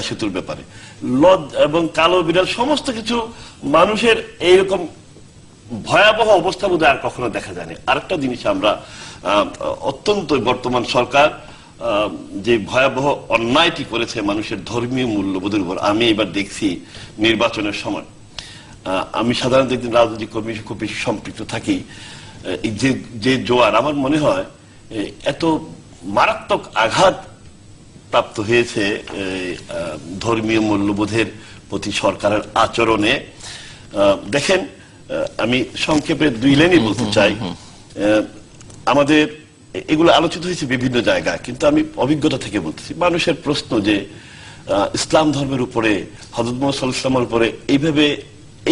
পদ্মা সেতুর ব্যাপারে। লজ এবং কালো বিড়াল সমস্ত কিছু মানুষের এইরকম ভয়াবহ অবস্থা বোধ আর কখনো দেখা যায়নি। আরেকটা জিনিস আমরা অত্যন্ত বর্তমান সরকার যে ভয়াবহ অন্যায়টি করেছে মানুষের ধর্মীয় মূল্যবোধের উপর, আমি এবার দেখছি নির্বাচনের সময়। আমি সাধারণত একদিন রাজনৈতিক কর্মী খুব বেশি সম্পৃক্ত থাকি। যে যে জোয়ার, আমার মনে হয় এত মারাত্মক আঘাত প্রাপ্ত হয়েছে ধর্মীয় মূল্যবোধের প্রতি সরকারের আচরণে। দেখেন আমি সংক্ষেপে দুই লাইনই বলতে চাই। আমাদের এগুলো আলোচিত হয়েছে বিভিন্ন জায়গায় কিন্তু আমি অভিজ্ঞতা থেকে বলতেছি। মানুষের প্রশ্ন যে ইসলাম ধর্মের উপরে হজরত মোহাম্মদ সাল্লাল্লাহু আলাইহি ওয়াসাল্লামের উপরে এইভাবে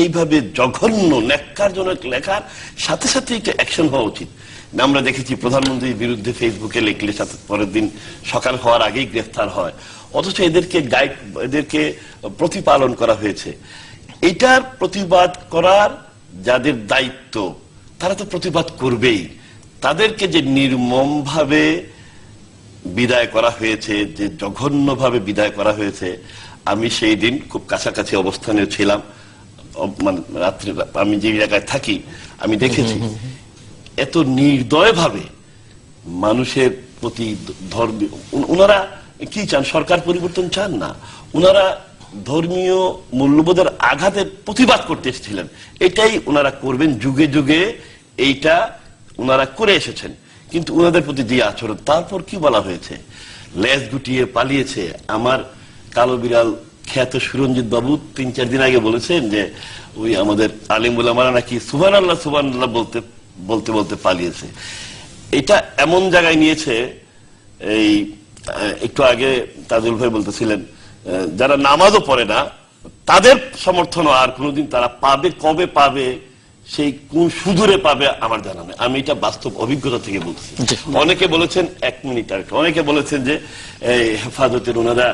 এইভাবে জঘন্য ন্যাক্কারজনক লেখার সাথে সাথে একটা অ্যাকশন হওয়া উচিত। আমরা দেখেছি প্রধানমন্ত্রীর বিরুদ্ধে ফেসবুকে লিখলে সাথে পরের দিন সকাল হওয়ার আগেই গ্রেফতার হয়। অথচ এদেরকে গাইড এদেরকে প্রতিপালন করা হয়েছে। এটার প্রতিবাদ করার যাদের দায়িত্ব, তারা তো প্রতিবাদ করবেই। তাদেরকে যে নির্মম ভাবে বিদায় করা হয়েছে, যে জঘন্যভাবে বিদায় করা হয়েছে, আমি সেই দিন খুব কাছাকাছি অবস্থানে ছিলাম। মানে রাত্রে আমি যে জায়গায় থাকি, আমি দেখেছি এত নির্দয় ভাবে মানুষের প্রতি ধর্ম ওনারা কি চান, সরকার পরিবর্তন চান? না। ওনারা ধর্মীয় মূল্যবোধের আঘাতের প্রতিবাদ করতে এসেছিলেন। এটাই ওনারা করবেন যুগে যুগে, এইটা ওনারা করে এসেছেন। কিন্তু ওনাদের প্রতি যে আচরণ, তারপর কি বলা হয়েছে? লেজ গুটিয়ে পালিয়েছে। আমার কালো বিড়াল খ্যাত সুরঞ্জিত বাবু তিন, চার দিন আগে বলেছেন যে, ওই আমাদের আলিমুলামারা নাকি সুবান আল্লাহ সুবান আল্লাহ বলতে বলতে বলতে পালিয়েছে। এটা এমন জায়গায় নিয়েছে, এই একটু আগে তাজুল ভাই বলতেছিলেন যারা নামাজও পড়ে না, তাদের সমর্থন আর কোনোদিন তারা পাবে, কবে পাবে সেই কোন সুদূরে পাবে আমার জানা নেই। আমি এটা বাস্তব অভিজ্ঞতা থেকে বলছি। অনেকে বলেছেন এক মিনিট আর অনেকে বলেছেন যে এই হেফাজতের ওনারা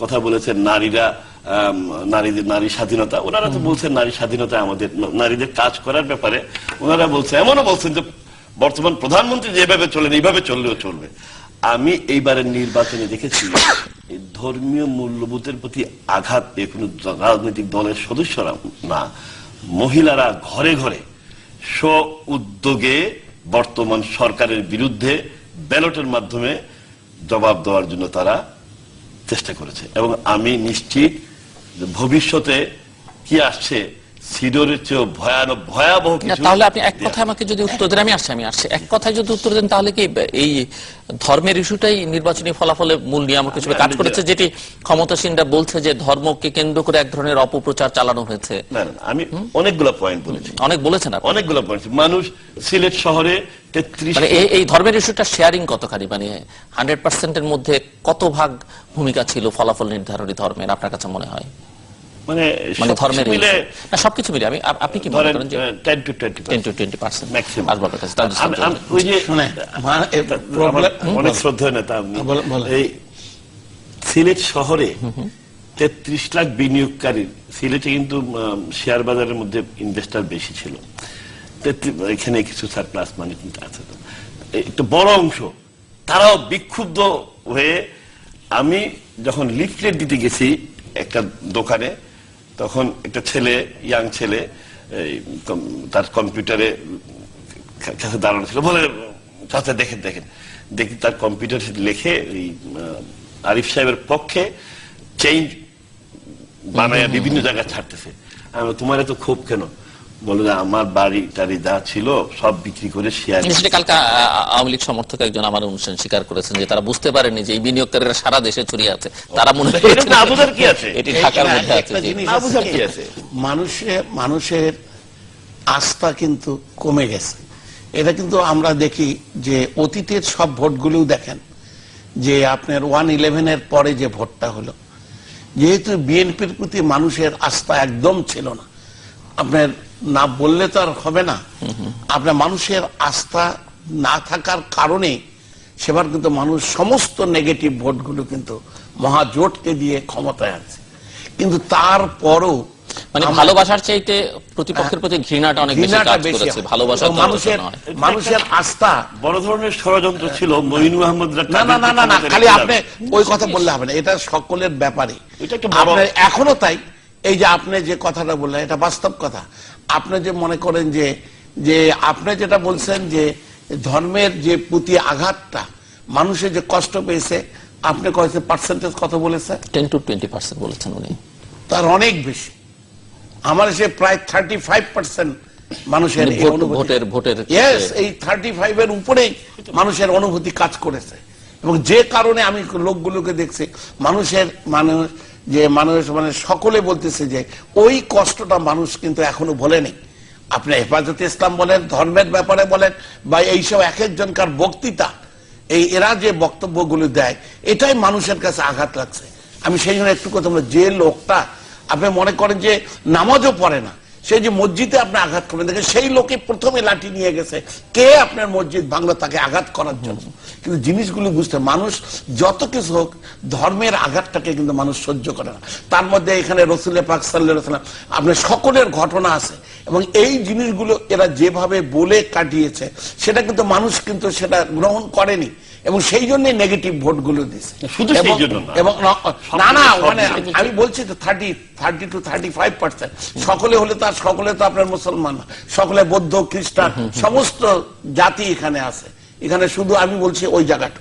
কথা বলেছেন নারীরা নারীদের নারী স্বাধীনতা। ওনারা তো বলছেন নারী স্বাধীনতা আমাদের নারীদের কাজ করার ব্যাপারে। ওনারা বলছেন এমনও বলছেন যে বর্তমান প্রধানমন্ত্রী যেভাবে চলেন এইভাবে চললেও চলবে। আমি এইবারের নির্বাচনে দেখেছি ধর্মীয় মূল্যবোধের প্রতি আঘাত কোনো রাজনৈতিক দলের সদস্যরা না। মহিলারা ঘরে ঘরে স্ব উদ্যোগে বর্তমান সরকারের বিরুদ্ধে ব্যালটের মাধ্যমে জবাব দেওয়ার জন্য তারা চেষ্টা করেছে। এবং আমি নিশ্চিত ভবিষ্যতে কি আসছে সিডোরের চেয়েও ভয়ানক ভয়াবহ কিছু তাহলে আপনি এক কথা আমাকে যদি উত্তর দেন আমি আসছি আমি আসছি। এক কথায় যদি উত্তর দেন তাহলে কি এই ধর্মের ইস্যুটাই নির্বাচনী ফলাফলে মূল নিয়ামক হিসেবে কাজ করেছে? যেটি ক্ষমতাসীনরা বলছে যে ধর্মকে কেন্দ্র করে এক ধরনের অপপ্রচার চালানো হয়েছে। না আমি অনেকগুলো পয়েন্ট বলেছি। অনেক বলেছেন আপনি। অনেকগুলো পয়েন্ট মানুষ সিলেট শহরে মানে এই এই ধর্মের ইস্যুটা শেয়ারিং কতখানি? মানে হান্ড্রেড পার্সেন্টের মধ্যে কত ভাগ ভূমিকা ছিল ফলাফল নির্ধারণী ধর্মের আপনার কাছে মনে হয়? মানে মানে ধর্মের মিলে না সবকিছু মিলে। আমি আপনি কি মনে করেন যে ten to twenty ten to twenty percent maximum আসবাবের কাছে। তাজুল ওই যে শুনে মানে এ আমার problem- অনেক শ্রদ্ধা নেতা। আপনি। হ্যাঁ, বলেন, বলেন। এই সিলেট শহরে তেত্রিশ লাখ বিনিয়োগকারী। সিলেটে কিন্তু শেয়ার বাজারের মধ্যে ইনভেস্টার বেশি ছিল। এখানে কিছু সারপ্লাস মানি কিন্তু আছে তো। একটা বড় অংশ। তারাও বিক্ষুব্ধ হয়ে আমি যখন লিফলেট দিতে গেছি একটা দোকানে তখন একটা ছেলে ইয়াং ছেলে তার কম্পিউটারে কাছে দাঁড়ানো ছিল। বলে চাচা দেখেন দেখেন। দেখি তার কম্পিউটার লেখে ওই আরিফ সাহেবের পক্ষে চেঞ্জ বানায় বিভিন্ন জায়গায় ছাড়তেছে। তোমার এত ক্ষোভ কেন? বলে যে আমার বাড়ি টাড়ি যা ছিল সব বিক্রি করে শেয়ার সেটা কালকে আওয়ামী লীগ সমর্থক একজন আমার অনুষ্ঠান স্বীকার করেছেন যে তারা বুঝতে পারেনি যে এই বিনিয়োগকারীরা সারা দেশে ছড়িয়ে আছে তারা মনে এটা করেছেন না বোঝার কি আছে? এটি ঢাকার মধ্যে না বুঝার কি? আছে? মানুষের মানুষের আস্থা কিন্তু কমে গেছে এটা কিন্তু আমরা দেখি যে অতীতের সব ভোটগুলোও দেখেন যে আপনার ওয়ান ইলেভেনের পরে যে ভোটটা হলো যেহেতু বিএনপির প্রতি মানুষের আস্থা একদম ছিল না আপনার না বললে তো আর হবে না। আপনার মানুষের আস্থা না থাকার কারণে সেবার কিন্তু মানুষ সমস্ত নেগেটিভ ভোটগুলো কিন্তু মহাজোটকে দিয়ে ক্ষমতায় আছে কিন্তু তারপরও মানে ভালোবাসার চাইতে প্রতিপক্ষের প্রতি ঘৃণাটা অনেক বেশি ঘৃণাটা কাজ করেছে ভালোবাসা মানুষের মানুষের আস্থা বড় ধরনের ষড়যন্ত্র ছিল মইনু আহমদ না না না না না খালি আপনি ওই কথা বললে হবে না এটা সকলের ব্যাপারে। এটা একটা বড়- আপনার এখনও তাই। এই যে আপনি যে কথাটা বললেন এটা বাস্তব কথা। আপনি যে মনে করেন যে যে আপনি যেটা বলছেন যে ধর্মের যে প্রতি আঘাতটা মানুষের যে কষ্ট পেয়েছে আপনি কয়েছে পার্সেন্টেজ কত বলেছে টেন টু টোয়েন্টি পার্সেন্ট বলেছেন উনি। তার অনেক বেশি। আমার সে প্রায় থার্টি ফাইভ পার্সেন্ট মানুষের মানে ভোটের- ভোটের এই থার্টি ফাইভ এর উপরেই মানুষের অনুভূতি কাজ করেছে। এবং যে কারণে আমি লোকগুলোকে দেখছি, মানুষের মানুষ যে মানুষ মানে সকলে বলতেছে যে ওই কষ্টটা মানুষ কিন্তু এখনও ভোলেনি আপনি হেফাজতে ইসলাম বলেন, ধর্মের ব্যাপারে বলেন, বা এইসব এক একজনকার বক্তৃতা, এই এরা যে বক্তব্যগুলো দেয়, এটাই মানুষের কাছে আঘাত লাগছে। আমি সেই জন্য একটু কথা বলি যে লোকটা, আপনি মনে করেন যে নামাজও পড়ে না সেই যে মসজিদে আপনি আঘাত করবেন, দেখেন সেই লোকে প্রথমে লাঠি নিয়ে গেছে। কে আপনার মসজিদ বাংলা তাকে আঘাত করার জন্য? কিন্তু জিনিসগুলো বুঝতে মানুষ যত কিছু হোক, ধর্মের আঘাতটাকে কিন্তু মানুষ সহ্য করে না। তার মধ্যে এখানে রসুলের পাক সাল্লাম আপনার সকলের ঘটনা আছে। এবং এই জিনিসগুলো এরা যেভাবে বলে কাটিয়েছে, সেটা কিন্তু মানুষ কিন্তু সেটা গ্রহণ করেনি। এবং সেই জন্য নেগেটিভ ভোটগুলো দিছে শুধু সেই জন্য না। এবং না না মানে আমি বলছি তো thirty thirty to thirty five percent সকলে হলে তার সকলে তো আপনার মুসলমান সকলে বৌদ্ধ খ্রিস্টান সমস্ত জাতি এখানে আছে। এখানে শুধু আমি বলছি ওই জায়গাটা।